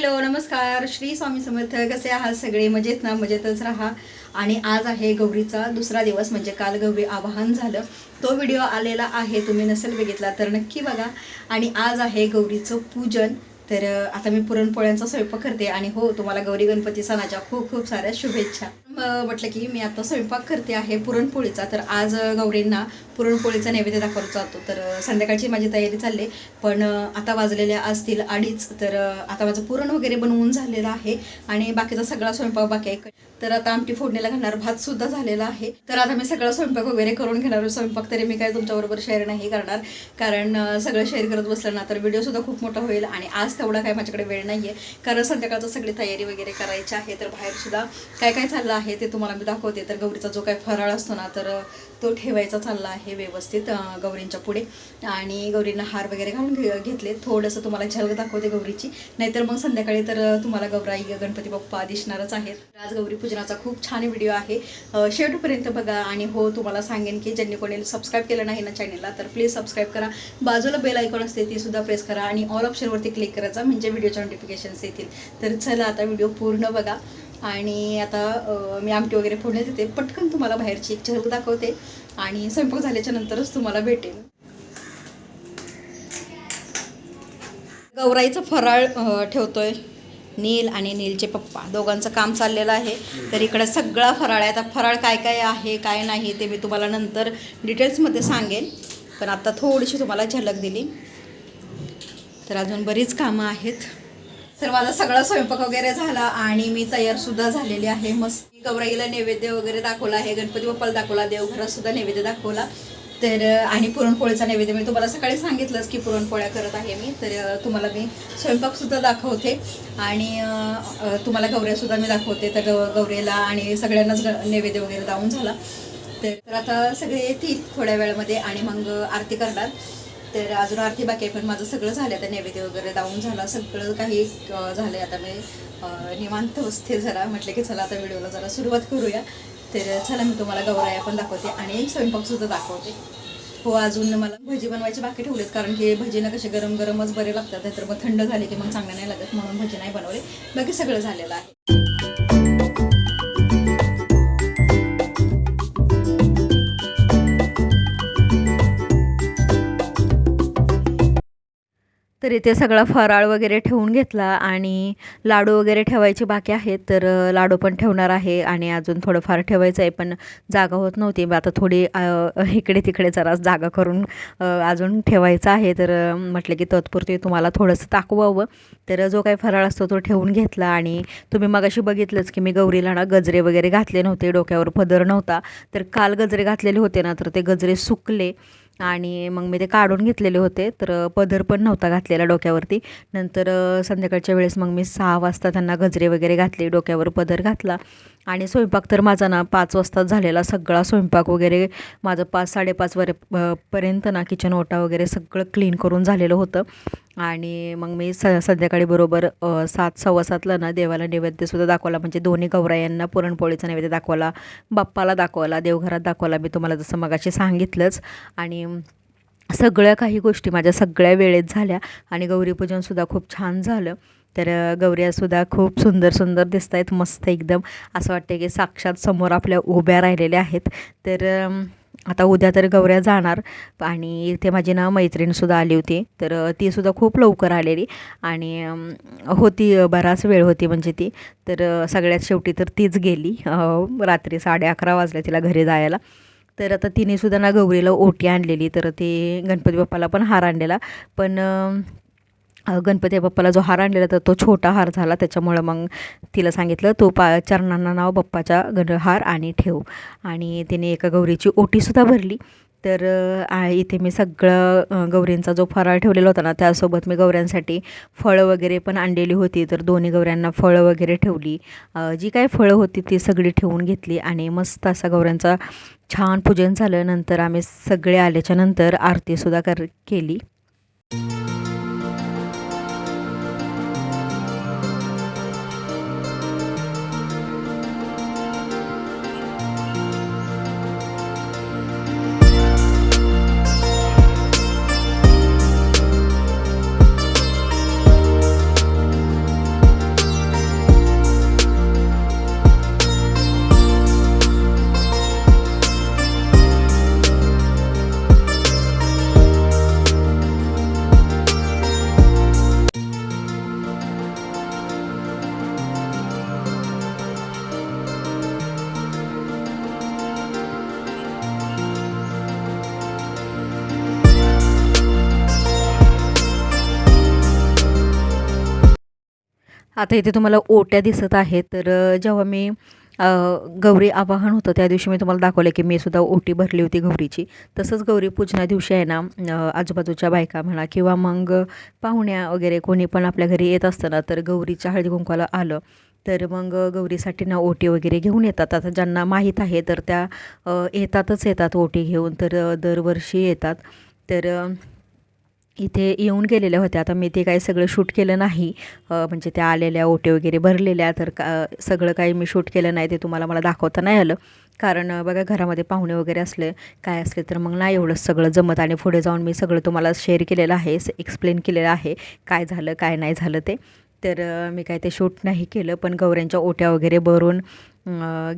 Hello नमस्कार. श्री स्वामी समर्थ. कसे आहात सगळे? मजेत ना? मजेतच राहा. आणि आज आहे गौरीचा दुसरा दिवस म्हणजे काल गौरी आवाहन झालं. तो व्हिडिओ आलेला आहे तुम्ही नसेल बघितला तर नक्की बघा. आणि आज आहे गौरीचं पूजन. तर आता मी पुरणपोळ्यांचा स्वयंपाक करते आणि हो तुम्हाला गौरी गणपती सणाच्या खूप खूप साऱ्या शुभेच्छा. म्हटलं की मी आता स्वयंपाक करते आहे पुरणपोळीचा. तर आज गौरींना पुरणपोळीचा नैवेद्य दाखवला जातो. तर संध्याकाळची माझी तयारी चालली पण आता वाजलेल्या असतील अडीच. तर आता माझं पुरण वगैरे बनवून झालेलं आहे. आणि बाकीचा सगळा स्वयंपाक बाकी आहे. तर आता आमटी फोडणीला घालणार भात सुद्धा झालेला आहे. तर आता मी सगळा स्वयंपाक वगैरे करून घेणार स्वयंपाक तरी मी काय तुमच्याबरोबर शेअर नाही करणार. कारण सगळं शेअर करत बसलं ना तर व्हिडिओसुद्धा खूप मोठा होईल आणि आज तेवढा काय माझ्याकडे वेळ नाही आहे कारण संध्याकाळचं सगळी तयारी वगैरे करायची आहे. तर बाहेरसुद्धा काय काय चाललं आहे ते तुम्हाला मी दाखवते. तर गौरीचा जो काय फराळ असतो ना तर तो ठेवायचा चालला आहे व्यवस्थित गौरींच्या पुढे. आणि गौरींना हार वगैरे घालून घे घेतले. थोडंसं तुम्हाला झलक दाखवते गौरीची. नाहीतर मग संध्याकाळी तर तुम्हाला गौराई गणपती बाप्पा दिसणारच आहेत. आज गौरी पूजनाचा खूप छान व्हिडिओ आहे. शेवटपर्यंत बघा आणि हो तुम्हाला सांगेन की ज्यांनी कोणी सबस्क्राईब केलं नाही ना चॅनलला तर प्लीज सबस्क्राईब करा. बाजूला बेल आयकॉन असते ती सुद्धा प्रेस करा. आणि ऑल ऑप्शनवरती क्लिक करायचा म्हणजे व्हिडिओच्या नोटिफिकेशन्स येतील. तर चला आता व्हिडिओ पूर्ण बघा. आणि आता मी आमटी वगैरे फोडण्यात येते. पटकन तुम्हाला बाहेरची एक झलक दाखवते आणि स्वयंपाक झाल्याच्या नंतरच तुम्हाला भेटेल. गौराईचं फराळ ठेवतोय नील आणि नीलचे पप्पा. दोघांचं काम चाललेलं आहे. तर इकडं सगळा फराळ आहे. आता फराळ काय काय आहे काय नाही ते मी तुम्हाला नंतर डिटेल्समध्ये सांगेन. पण आत्ता थोडीशी तुम्हाला झलक दिली. तर अजून बरीच कामं आहेत. तर माझा सगळा स्वयंपाक वगैरे झाला आणि मी तयार सुद्धा झालेली आहे. मस्त गौराईला नैवेद्य वगैरे दाखवला आहे. गणपती बाप्पाला दाखवला देवघरात सुद्धा नैवेद्य दाखवला. तर आणि पुरणपोळीचा नैवेद्य मी तुम्हाला सकाळी सांगितलंच की पुरणपोळ्या करत आहे मी. तर तुम्हाला मी स्वयंपाकसुद्धा दाखवते. आणि तुम्हाला गौऱ्यासुद्धा मी दाखवते. तर गौ गौरीला आणि सगळ्यांनाच नैवेद्य वगैरे दावून झाला. तर तर आता सगळे येतील थोड्या वेळामध्ये आणि मग आरती करणार. तर अजून आरती बाकी आहे पण माझं सगळं झालं आता नैवेद्य वगैरे दावून झाला सगळं काही झालं आहे आता मी निवांत बसते जरा. म्हटलं की चला आता व्हिडिओला जरा सुरुवात करूया. तर चला मी तुम्हाला गौराया पण दाखवते आणि स्वयंपाकसुद्धा दाखवते. हो अजून मला भजी बनवायचे बाकी ठेवलेत कारण की भजीनं कसे गरम गरमच बरे लागतात. तर मग थंड झाले की मग चांगले नाही लागत म्हणून भजी नाही बनवले. बाकी सगळं झालेलं आहे. तर इथे सगळा फराळ वगैरे ठेवून घेतला आणि लाडू वगैरे ठेवायचे बाकी आहेत तर लाडू पण ठेवणार आहे आणि अजून थोडंफार ठेवायचं आहे पण जागा होत नव्हती. मग आता थोडी इकडे तिकडे जरा जागा करून अजून ठेवायचं आहे. तर म्हटलं की तत्पुरते तुम्हाला थोडंसं दाखवावं. तर जो काही फराळ असतो तो ठेवून घेतला आणि तुम्ही मगाशी बघितलंच की मी गौरीला ना गजरे वगैरे घातले नव्हते डोक्यावर पदर नव्हता. तर काल गजरे घातलेले होते ना तर ते गजरे सुकले. आणि मग मी ते काढून घेतलेले होते तर पदर पण नव्हता घातलेला डोक्यावरती. नंतर संध्याकाळच्या वेळेस मग मी सहा वाजता त्यांना गजरे वगैरे घातले डोक्यावर पदर घातला. आणि स्वयंपाक तर माझा ना पाच वाजताच झालेला. सगळा स्वयंपाक वगैरे माझं पाच साडेपाच वरे पर्यंत ना किचन ओटा वगैरे सगळं क्लीन करून झालेलं होतं. आणि मग मी स संध्याकाळी बरोबर सात सव्वा सातला ना देवाला नैवेद्यसुद्धा दाखवला. म्हणजे दोन्ही गौरायांना पुरणपोळीचा नैवेद्य दाखवला. बाप्पाला दाखवला. देवघरात दाखवला. मी तुम्हाला जसं मगाशी सांगितलंच. आणि सगळ्या काही गोष्टी माझ्या सगळ्या वेळेत झाल्या. आणि गौरीपूजनसुद्धा खूप छान झालं. तर गौऱ्यासुद्धा खूप सुंदर सुंदर दिसत आहेत मस्त एकदम. असं वाटतं की साक्षात समोर आपल्या उभ्या राहिलेल्या आहेत. तर आता उद्या तर गौऱ्या जाणार आणि इथे माझी ना मैत्रीणसुद्धा आली होती. तर तीसुद्धा खूप लवकर आलेली आणि होती बराच वेळ होती म्हणजे ती. तर सगळ्यात शेवटी तर तीच गेली रात्री साडे अकरा वाजले तिला घरी जायला. तर आता तिनेसुद्धा ना गौरीला ओटी आणलेली. तर ते गणपती बाप्पाला पण हार आणलेला. पण गणपती बाप्पाला जो हार आणलेला तर तो छोटा हार झाला. त्याच्यामुळं मग तिला सांगितलं तो पा चरणांना नाव बाप्पाच्या गण हार आणि ठेव. आणि तिने एका गौरीची ओटीसुद्धा भरली. तर इथे मी सगळं गौरींचा जो फराळ ठेवलेला होता ना त्यासोबत मी गौऱ्यांसाठी फळं वगैरे पण आणलेली होती. तर दोन्ही गौऱ्यांना फळं वगैरे ठेवली. जी काय फळं होती ती सगळी ठेवून घेतली आणि मस्त असा गौऱ्यांचा छान पूजन झालं. नंतर आम्ही सगळे आल्याच्यानंतर आरतीसुद्धा कर केली. आता इथे तुम्हाला ओट्या दिसत आहेत. तर जेव्हा मी गौरी आवाहन होतं त्या दिवशी मी तुम्हाला दाखवलं की मी सुद्धा ओटी भरली होती गौरीची. तसंच गौरी पूजना दिवशी आहे ना आजूबाजूच्या बायका म्हणा किंवा मग पाहुण्या वगैरे कोणी पण आपल्या घरी येत असताना तर गौरीच्या हळदी कुंकवाला आलं. तर मग गौरीसाठी ना ओटी वगैरे घेऊन येतात. आता ज्यांना माहीत आहे तर त्या येतातच येतात ओटी घेऊन. तर दरवर्षी येतात. तर इथे येऊन गेलेल्या होत्या. आता मी ते काही सगळं शूट केलं नाही. म्हणजे त्या आलेल्या ओटे वगैरे भरलेल्या तर का सगळं काही मी शूट केलं नाही ते तुम्हाला मला दाखवता नाही आलं. कारण बघा घरामध्ये पाहुणे वगैरे असले काय असले तर मग नाही एवढं सगळं जमत. आणि पुढे जाऊन मी सगळं तुम्हाला शेअर केलेलं आहे एक्सप्लेन केलेलं आहे काय झालं काय नाही झालं ते. तर मी काय ते शूट नाही केलं. पण गौऱ्यांच्या ओट्या वगैरे भरून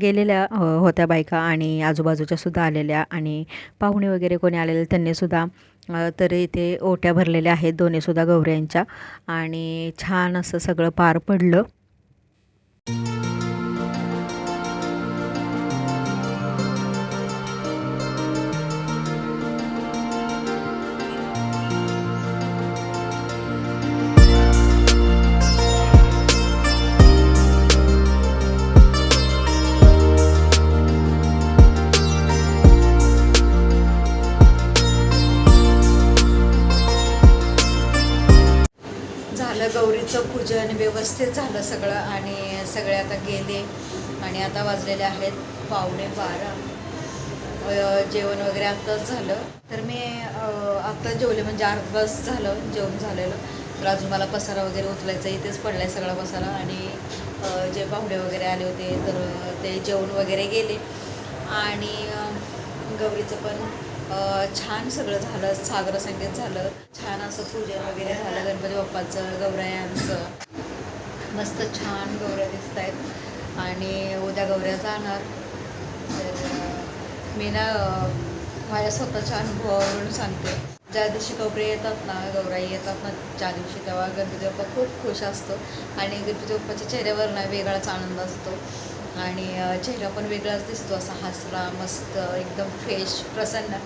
गेलेल्या होत्या बायका आणि आजूबाजूच्या सुद्धा आलेल्या आणि पाहुणे वगैरे कोणी आलेले त्यांनीसुद्धा अ, तर इथे ओट्या भरलेल्या आहेत दोन्हीसुद्धा गौऱ्यांच्या आणि छान असं सगळं पार पडलं. पूजन व्यवस्थित झालं सगळं आणि सगळे आता गेले आणि आता वाजलेले आहेत पावणे बारा. जेवण वगैरे आत्ताच झालं. तर मी आत्ता जेवले म्हणजे अर्ध तास झालं जेवण झालेलं. तर अजून मला पसारा वगैरे उचलायचा इथेच पडला आहे सगळा पसारा आणि जे पाहुणे वगैरे आले होते तर ते जेवण वगैरे गेले. आणि गौरीचं पण छान सगळं झालं सागर संगीत झालं छान असं पूजन वगैरे झालं गणपती बाप्पाचं गौरायांचं मस्त छान गौऱ्या दिसत आहेत. आणि उद्या गौऱ्या जाणार. तर मी ना माझ्या स्वतःच्या अनुभवावरून सांगते. ज्या दिवशी गौरे येतात ना गौराई येतात ना ज्या दिवशी तेव्हा गणपती बाप्पा खूप खुश असतो. आणि गणपती बाप्पाच्या चेहऱ्यावर ना वेगळाच आनंद असतो. आणि चेहरा पण वेगळाच दिसतो असा हसरा मस्त एकदम फ्रेश प्रसन्न.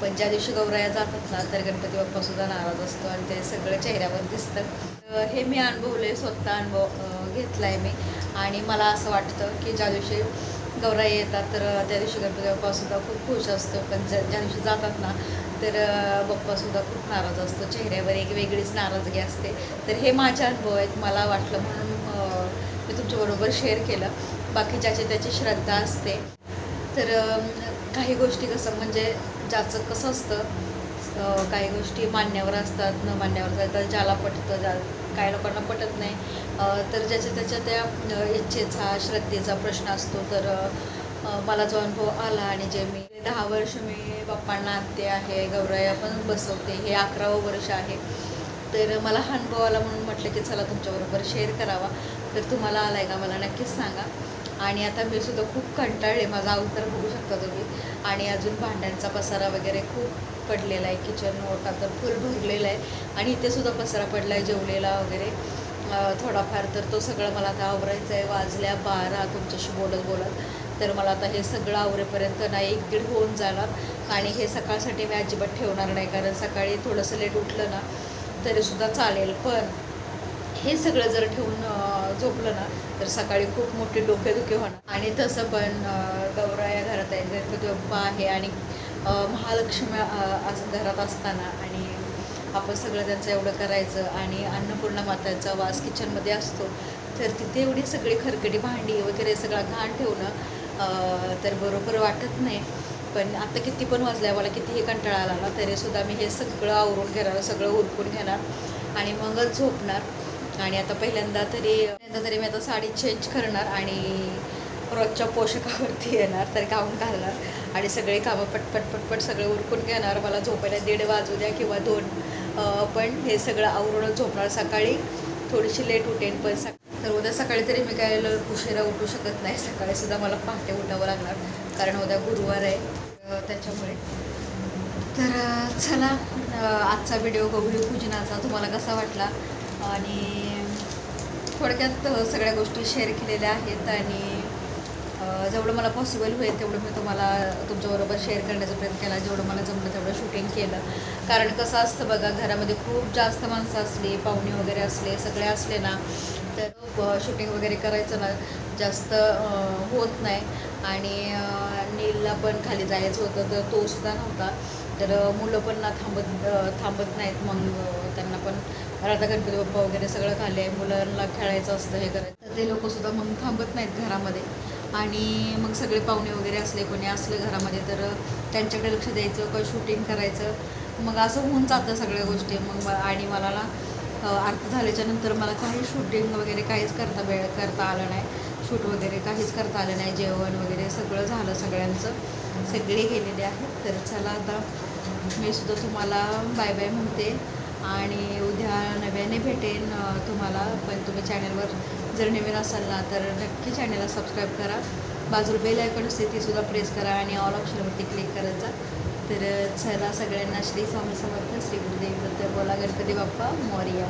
पण ज्या दिवशी गौराया जातात ना तर गणपती बाप्पासुद्धा नाराज असतो आणि ते सगळं चेहऱ्यावर दिसतं. हे मी अनुभवले स्वतः अनुभव घेतला आहे मी. आणि मला असं वाटतं की ज्या दिवशी गौराई येतात तर त्या दिवशी गणपती बाप्पासुद्धा खूप खुश असतो. पण ज्या ज्या दिवशी जातात ना तर बाप्पासुद्धा खूप नाराज असतो. चेहऱ्यावर एक वेगळीच नाराजगी असते. तर हे माझे अनुभव आहेत मला वाटलं म्हणून मी तुमच्याबरोबर शेअर केलं. बाकी ज्याची त्याची श्रद्धा असते. तर काही गोष्टी कसं म्हणजे ज्याचं कसं असतं काही गोष्टी मान्यावर असतात न मान्यावर असतात ज्याला पटतं ज्या काही लोकांना पटत नाही. तर ज्याच्या त्याच्या त्या इच्छेचा श्रद्धेचा प्रश्न असतो. तर मला जो अनुभव आला आणि जे मी दहा वर्ष मी बाप्पांना आणते आहे गौराया पण बसवते हे अकरावं वर्ष आहे. तर मला हा अनुभव आला म्हणून म्हटलं की चला तुमच्याबरोबर शेअर करावा. तर तुम्हाला आला आहे का? मला नक्कीच सांगा. आणि आता मी सुद्धा खूप कंटाळले माझा अवतार बघू शकता तुम्ही. आणि अजून भांड्यांचा पसारा वगैरे खूप पडलेला आहे किचन ओटा तर फुल भरलेला आहे. आणि इथे सुद्धा पसारा पडला आहे जेवलेला वगैरे. थोडाफार तर तो सगळं मला आता आवरायचं आहे. वाजल्या बारा तुमच्याशी बोलत बोलत. तर मला आता हे सगळं आवरेपर्यंत ना एक दीड होऊन जाणार. आणि हे सकाळसाठी मी अजिबात ठेवणार नाही कारण सकाळी थोडंसं लेट उठलं ना तरीसुद्धा चालेल. पण हे सगळं जर ठेवून झोपलं ना तर सकाळी खूप मोठी डोकेदुखी होणार. आणि तसं पण गौरा या घरात आहे गणपती बाप्पा आहे आणि महालक्ष्मी असं घरात असताना आणि आपण सगळं त्यांचं एवढं करायचं आणि अन्नपूर्णा माताचा वास किचनमध्ये असतो तर तिथे एवढी सगळी खरकटी भांडी वगैरे सगळं घाण ठेवणं तर बरोबर वाटत नाही. पण आता किती पण वाजल्या मला कितीही कंटाळा आला ना तरीसुद्धा मी हे सगळं आवरून घेणार सगळं उरकून घेणार आणि मगच झोपणार. आणि आता पहिल्यांदा तरी पहिल्यांदा तरी मी आता साडी चेंज करणार आणि रोजच्या पोषकावरती येणार तर गाऊन घालणार आणि सगळे कामं पटपट पटपट सगळे उरकून घेणार. मला झोपायला दीड वाजू द्या किंवा दोन. पण हे सगळं आवरूनच झोपणार. सकाळी थोडीशी लेट उठेन पण सका तर उद्या सकाळी तरी मी काय ल- उशिरा उठू शकत नाही. सकाळीसुद्धा मला पहाटे उठावं लागणार कारण उद्या गुरुवार आहे. त्याच्यामुळे. तर चला आजचा व्हिडिओ गौरी पूजनाचा तुम्हाला कसा वाटला? आणि थोडक्यात सगळ्या गोष्टी शेअर केलेल्या आहेत आणि जेवढं मला पॉसिबल होईल तेवढं मी तुम्हाला तुमच्याबरोबर शेअर करण्याचा प्रयत्न केला. जेवढं मला जमलं तेवढं शूटिंग केलं. कारण कसं असतं बघा घरामध्ये खूप जास्त माणसं असली पाहुणे वगैरे असले सगळे असले ना तर शूटिंग वगैरे करायचं ना जास्त होत नाही. आणि नीलला पण खाली जायचं होतं तर तो सुद्धा नव्हता. तर मुलं पण ना थांबत थांबत नाहीत मग त्यांना पण राधा गणपती बाप्पा वगैरे सगळं खाले मुलांना खेळायचं असतं हे करायचं. तर ते लोकंसुद्धा मग थांबत नाहीत घरामध्ये. आणि मग सगळे पाहुणे वगैरे असले कोणी असले घरामध्ये तर त्यांच्याकडे लक्ष द्यायचं का शूटिंग करायचं. मग असं होऊन जातं सगळ्या गोष्टी. मग आणि मला अर्थ झाल्याच्यानंतर मला काही शूटिंग वगैरे काहीच करता वेळ करता आलं नाही. शूट वगैरे काहीच करता आलं नाही. जेवण वगैरे सगळं झालं सगळ्यांचं. सगळे गेलेले आहेत. तर चला आता मी सुद्धा तुम्हाला बाय बाय म्हणते. आणि उद्या नव्याने भेटेन तुम्हाला. पण तुम्ही चॅनलवर जर नवीन असाल ना तर नक्की चॅनलला सबस्क्राईब करा. बाजूला बेल आयकॉन असते तीसुद्धा प्रेस करा आणि ऑल ऑप्शनवरती क्लिक करत जा. तर चला सगळ्यांना श्री स्वामी समर्थ श्री गुरुदेव बोला. गणपती बाप्पा मोरिया.